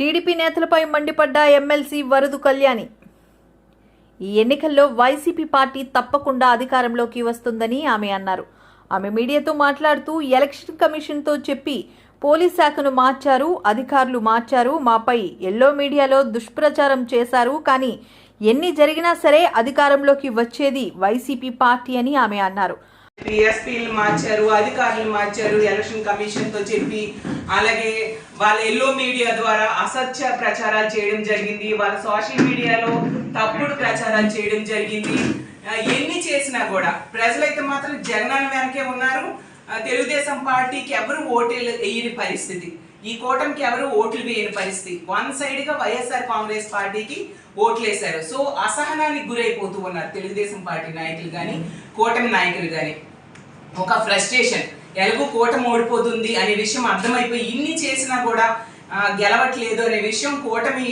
TDP నేతలపై మండిపడ్డ MLC వరదు Kalyani. ఈ ఎన్నికల్లో వైసీపీ పార్టీ తప్పకుండా అధికారంలోకి వస్తుందని ఆమె అన్నారు. ఆమె మీడియాతో మాట్లాడుతూ ఎలక్షన్ కమిషన్తో చెప్పి పోలీస్ శాఖను మార్చారు అధికారులు మార్చారు మాపై ఎల్లో మీడియాలో దుష్ప్రచారం చేశారు కానీ ఎన్ని జరిగినా సరే అధికారంలోకి వచ్చేది వైసీపీ పార్టీ అని ఆమె అన్నారు. ఎస్పీలు మార్చారు అధికారులు మార్చారు ఎలక్షన్ కమిషన్తో చెప్పి అలాగే వాళ్ళ ఎల్లో మీడియా ద్వారా అసత్య ప్రచారాలు చేయడం జరిగింది వాళ్ళ సోషల్ మీడియాలో తప్పుడు ప్రచారాలు చేయడం జరిగింది. ఎన్ని చేసినా కూడా ప్రజలైతే మాత్రం జగనన్న వెనకే ఉన్నారు. తెలుగుదేశం పార్టీకి ఎవరు ఓట్లు వేయని పరిస్థితి. ఈ కూటమికి ఎవరు ఓట్లు వేయని పరిస్థితి. వన్ సైడ్గా వైఎస్ఆర్ కాంగ్రెస్ పార్టీకి ఓట్లు వేశారు సో అసహనానికి గురైపోతూ ఉన్నారు తెలుగుదేశం పార్టీ నాయకులు కానీ కూటమి నాయకులు కానీ ఒక ఫ్రస్ట్రేషన్. ఎలాగో కూటమి ఓడిపోతుంది అనే విషయం అర్థమైపోయి ఇన్ని చేసినా కూడా గెలవట్లేదు అనే విషయం కూటమి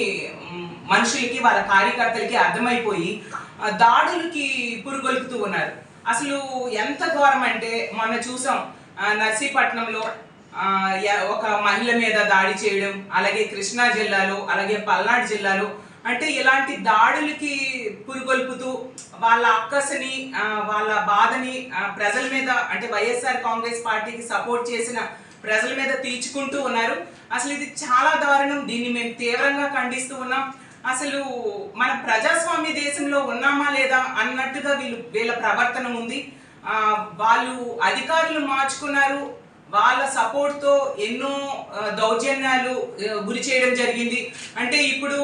మనుషులకి వాళ్ళ కార్యకర్తలకి అర్థమైపోయి దాడులకి పురుగొలుపుతూ ఉన్నారు. అసలు ఎంత ఘోరం అంటే మొన్న చూసాం నర్సీపట్నంలో ఒక మహిళ మీద దాడి చేయడం అలాగే కృష్ణా జిల్లాలో అలాగే పల్నాడు జిల్లాలో అంటే ఇలాంటి దాడులకి పురుగొల్పుతూ వాళ్ళ అక్కసని వాళ్ళ బాధని ప్రజల మీద అంటే వైఎస్ఆర్ కాంగ్రెస్ పార్టీకి సపోర్ట్ చేసిన ప్రజల మీద తీర్చుకుంటూ ఉన్నారు. అసలు ఇది చాలా దారుణం. దీన్ని మేము తీవ్రంగా ఖండిస్తూ ఉన్నాం. అసలు మన ప్రజాస్వామ్య దేశంలో ఉన్నామా లేదా అన్నట్టుగా వీళ్ళు వీళ్ళ ప్రవర్తన ఉంది. వాళ్ళు అధికారులు మార్చుకున్నారు. వాళ్ళ సపోర్ట్తో ఎన్నో దౌర్జన్యాలు గురి చేయడం జరిగింది. అంటే ఇప్పుడు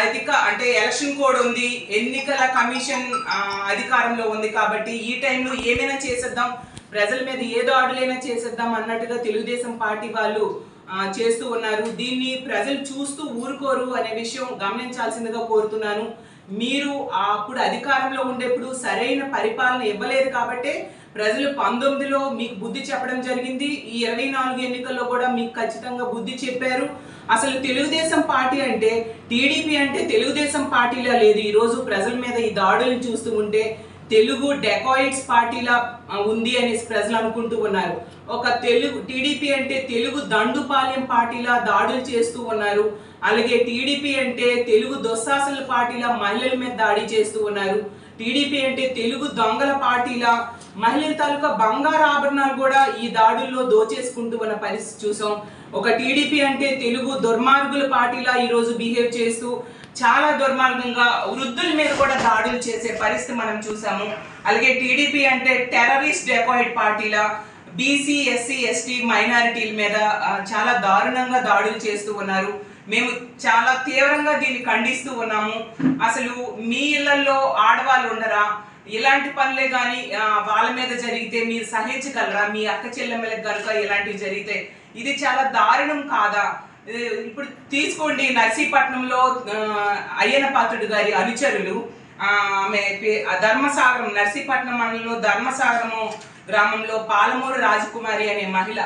అధిక అంటే ఎలక్షన్ కోడ్ ఉంది ఎన్నికల కమిషన్ అధికారంలో ఉంది కాబట్టి ఈ టైంలో ఏమైనా చేసేద్దాం ప్రజల మీద ఏదో ఆడులైనా చేసేద్దాం అన్నట్టుగా తెలుగుదేశం పార్టీ వాళ్ళు చేస్తూ ఉన్నారు. దీన్ని ప్రజలు చూస్తూ ఊరుకోరు అనే విషయం గమనించాల్సిందిగా కోరుతున్నాను. మీరు అప్పుడు అధికారంలో ఉండేప్పుడు సరైన పరిపాలన ఇవ్వలేదు కాబట్టే ప్రజలు పంతొమ్మిదిలో మీకు బుద్ధి చెప్పడం జరిగింది. ఈ ఇరవై నాలుగు ఎన్నికల్లో కూడా మీకు ఖచ్చితంగా బుద్ధి చెప్పారు. అసలు తెలుగుదేశం పార్టీ అంటే టీడీపీ అంటే తెలుగుదేశం పార్టీలా లేదు. ఈరోజు ప్రజల మీద ఈ దాడులను చూస్తూ ఉంటే తెలుగు డెకాయిడ్స్ పార్టీలా ఉంది అనేసి ప్రజలు అనుకుంటూ ఉన్నారు. ఒక తెలుగు టీడీపీ అంటే తెలుగు దండుపాలెం పార్టీలా దాడులు చేస్తూ ఉన్నారు. అలాగే టీడీపీ అంటే తెలుగు దుస్సాసల పార్టీలా మహిళల మీద దాడి చేస్తూ ఉన్నారు. టీడీపీ అంటే తెలుగు దొంగల పార్టీలా మహిళల తాలూకా బంగారు ఆభరణాలు కూడా ఈ దాడుల్లో దోచేసుకుంటూ ఉన్న పరిస్థితి చూసాం. ఒక టీడీపీ అంటే తెలుగు దుర్మార్గుల పార్టీలా ఈరోజు బిహేవ్ చేస్తూ చాలా దుర్మార్గంగా వృద్ధుల మీద కూడా దాడులు చేసే పరిస్థితి మనం చూసాము. అలాగే టీడీపీ అంటే టెర్రరిస్ట్ డెకాయిడ్ పార్టీలా బీసీ ఎస్సీ ఎస్టీ మైనారిటీల మీద చాలా దారుణంగా దాడులు చేస్తూ ఉన్నారు. మేము చాలా తీవ్రంగా దీన్ని ఖండిస్తూ ఉన్నాము. అసలు మీ ఇళ్ళలో ఆడవాళ్ళు ఉండరా? ఇలాంటి పనులే కానీ వాళ్ళ మీద జరిగితే మీరు సహించగలరా? మీ అక్క చెల్లెమ్మలకు కనుక ఇలాంటివి జరిగితే ఇది చాలా దారుణం కాదా? ఇప్పుడు తీసుకోండి నర్సీపట్నంలో అయ్యన పాత్రుడు గారి అనుచరులు. ఆమె ధర్మసాగరం నర్సీపట్నం మండలంలో ధర్మసాగరము గ్రామంలో పాలమూరు రాజకుమారి అనే మహిళ.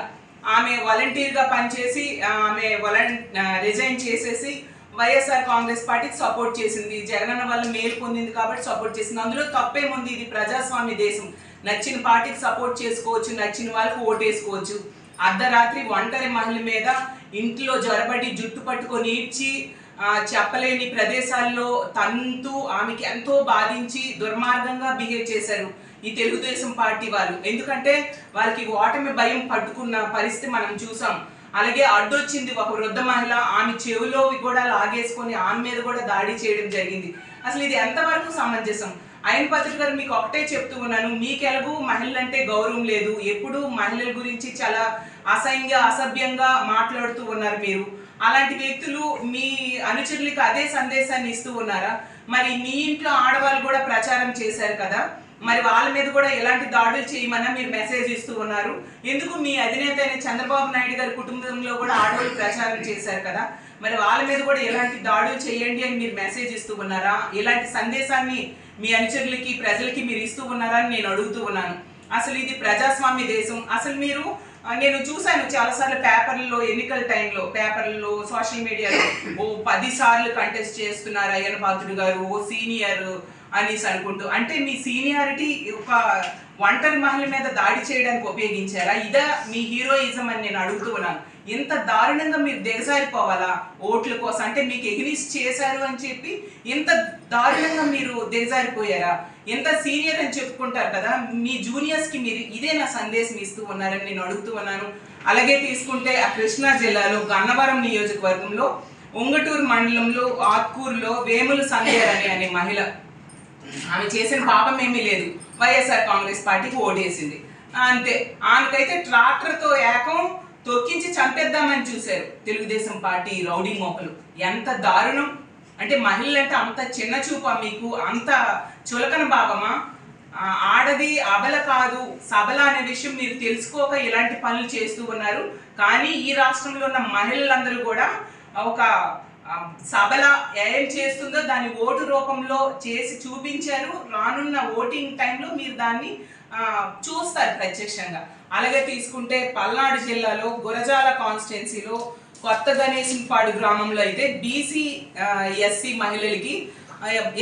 ఆమె వాలంటీర్గా పనిచేసి ఆమె వాలంట్ రిజైన్ చేసేసి వైఎస్ఆర్ కాంగ్రెస్ పార్టీకి సపోర్ట్ చేసింది. జగనన్న వల్ల మేలు పొందింది కాబట్టి సపోర్ట్ చేసింది. అందులో తప్పేముంది? ఇది ప్రజాస్వామ్య దేశం. నచ్చిన పార్టీకి సపోర్ట్ చేసుకోవచ్చు నచ్చిన వాళ్ళకి ఓటేసుకోవచ్చు. అర్ధరాత్రి ఒంటరి మహిళ మీద ఇంట్లో జ్వరబడి జుట్టు పట్టుకొని ఈడ్చి చెప్పలేని ప్రదేశాల్లో తంతు ఆమెకి ఎంతో బాధించి దుర్మార్గంగా బిహేవ్ చేశారు ఈ తెలుగుదేశం పార్టీ వాళ్ళు ఎందుకంటే వాళ్ళకి ఓటమి భయం పట్టుకున్న పరిస్థితి మనం చూసాం. అలాగే అడ్డొచ్చింది ఒక వృద్ధ మహిళ ఆమె చెవిలో కూడా లాగేసుకొని ఆమె మీద కూడా దాడి చేయడం జరిగింది. అసలు ఇది ఎంతవరకు సమంజసం? ఆయన పత్రిక గారు మీకు ఒకటే చెప్తూ ఉన్నాను మీకెలాగూ మహిళలంటే గౌరవం లేదు. ఎప్పుడు మహిళల గురించి చాలా అసహ్యంగా అసభ్యంగా మాట్లాడుతూ ఉన్నారు మీరు. అలాంటి వ్యక్తులు మీ అనుచరులకు అదే సందేశాన్ని ఇస్తూ ఉన్నారా? మరి మీ ఇంట్లో ఆడవాళ్ళు కూడా ప్రచారం చేశారు కదా? మరి వాళ్ళ మీద కూడా ఎలాంటి దాడులు చేయమన్నా మీరు మెసేజ్ ఇస్తూ ఉన్నారు. ఎందుకు మీ అధినేత అయిన చంద్రబాబు నాయుడు గారి కుటుంబంలో కూడా ఆడవాళ్ళు ప్రచారం చేశారు కదా? మరి వాళ్ళ మీద కూడా ఎలాంటి దాడులు చేయండి అని మీరు మెసేజ్ ఇస్తూ ఉన్నారా? ఎలాంటి సందేశాన్ని మీ అనుచరులకి ప్రజలకి మీరు ఇస్తూ ఉన్నారా అని నేను అడుగుతూ ఉన్నాను. అసలు ఇది ప్రజాస్వామ్య దేశం. అసలు మీరు నేను చూశాను చాలాసార్లు పేపర్లలో ఎన్నికల టైంలో పేపర్లలో సోషల్ మీడియాలో ఓ పది సార్లు కంటెస్ట్ చేస్తున్నారు అయ్యన పాత్రుడు గారు ఓ సీనియర్ అనేసి అనుకుంటూ. అంటే మీ సీనియారిటీ ఒక ఒంటరి మహిళ మీద దాడి చేయడానికి ఉపయోగించారా? ఇదా మీ హీరోయిజం అని నేను అడుగుతూ ఉన్నాను. ఇంత దారుణంగా మీరు దిగజారిపోవాలా ఓట్ల కోసం? అంటే మీకు ఎగ్నిస్ట్ చేశారు అని చెప్పి ఇంత దారుణంగా మీరు దిగజారిపోయారా? ఎంత సీనియర్ అని చెప్పుకుంటారు కదా మీ జూనియర్స్కి మీరు ఇదే నా సందేశం ఇస్తూ ఉన్నారని నేను అడుగుతూ ఉన్నాను. అలాగే తీసుకుంటే ఆ కృష్ణా జిల్లాలో గన్నవరం నియోజకవర్గంలో ఉంగటూరు మండలంలో ఆత్కూరులో వేముల సంధ్యార్ అనే మహిళ ఆమె చేసిన పాపం ఏమీ లేదు. వైఎస్ఆర్ కాంగ్రెస్ పార్టీకి ఓటేసింది. అంతే. ఆమెకైతే ట్రాక్టర్తో ఏకం తొక్కించి చంపేద్దామని చూశారు. తెలుగుదేశం పార్టీ రౌడీ మోకలు. ఎంత దారుణం. అంటే మహిళలంటే అంత చిన్న చూపా మీకు. అంత చులకన భావమా? ఆడది అబల కాదు. సబల అనే విషయం మీరు తెలుసుకోక ఇలాంటి పనులు చేస్తూ ఉన్నారు. కానీ ఈ రాష్ట్రంలో ఉన్న మహిళలందరూ కూడా ఒక సభల ఏం చేస్తుందో దాని ఓటు రూపంలో చేసి చూపించారు. రానున్న ఓటింగ్ టైంలో మీరు దాన్ని చూస్తారు ప్రత్యక్షంగా. అలాగే తీసుకుంటే పల్నాడు జిల్లాలో గురజాల కాన్స్టిట్యున్సీలో కొత్త గణేశంపాడు గ్రామంలో అయితే బీసీ ఎస్సీ మహిళలకి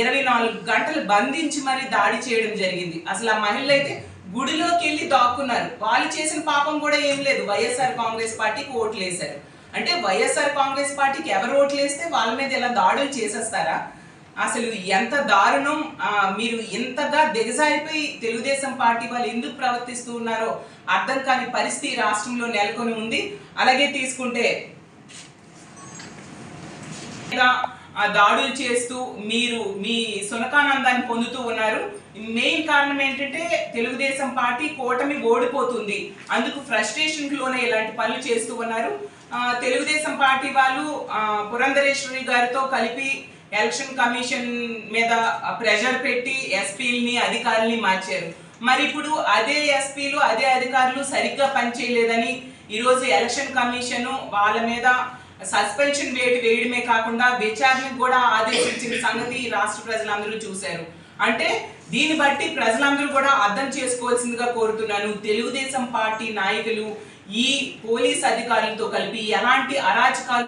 ఇరవై నాలుగు గంటలు బంధించి మరి దాడి చేయడం జరిగింది. అసలు ఆ మహిళలు అయితే గుడిలోకి వెళ్ళి దాక్కున్నారు. వాళ్ళు చేసిన పాపం కూడా ఏం లేదు. వైఎస్ఆర్ కాంగ్రెస్ పార్టీకి ఓట్లు వేశారు. అంటే వైఎస్ఆర్ కాంగ్రెస్ పార్టీకి ఎవరు ఓట్లు వేస్తే వాళ్ళ మీద ఇలా దాడులు చేసేస్తారా? అసలు ఎంత దారుణం మీరు ఇంతగా దిగజారిపోయి తెలుగుదేశం పార్టీ వాళ్ళు ఎందుకు ప్రవర్తిస్తూ ఉన్నారో అర్థం కాని పరిస్థితి రాష్ట్రంలో నెలకొని ఉంది. అలాగే తీసుకుంటే ఇలా దాడులు చేస్తూ మీరు మీ సునకానందాన్ని పొందుతూ ఉన్నారు. మెయిన్ కారణం ఏంటంటే తెలుగుదేశం పార్టీ కూటమి ఓడిపోతుంది. అందుకు ఫ్రస్ట్రేషన్లోనే ఇలాంటి పనులు చేస్తూ ఉన్నారు. తెలుగుదేశం పార్టీ వాళ్ళు పురంధరేశ్వరి గారితో కలిపి ఎలక్షన్ కమిషన్ మీద ప్రెషర్ పెట్టి ఎస్పీలని అధికారుల్ని మార్చారు. మరి ఇప్పుడు అదే ఎస్పీలు అదే అధికారులు సరిగ్గా పనిచేయలేదని ఈరోజు ఎలక్షన్ కమిషన్ వాళ్ళ మీద సస్పెన్షన్ వేటు వేయడమే కాకుండా విచారణకు కూడా ఆదేశించిన సంగతి రాష్ట్ర ప్రజలందరూ చూశారు. అంటే దీన్ని బట్టి ప్రజలందరూ కూడా అర్థం చేసుకోవాల్సిందిగా కోరుతున్నాను. తెలుగుదేశం పార్టీ నాయకులు ఈ పోలీస్ అధికారులతో కలిపి ఎలాంటి అరాచకాలు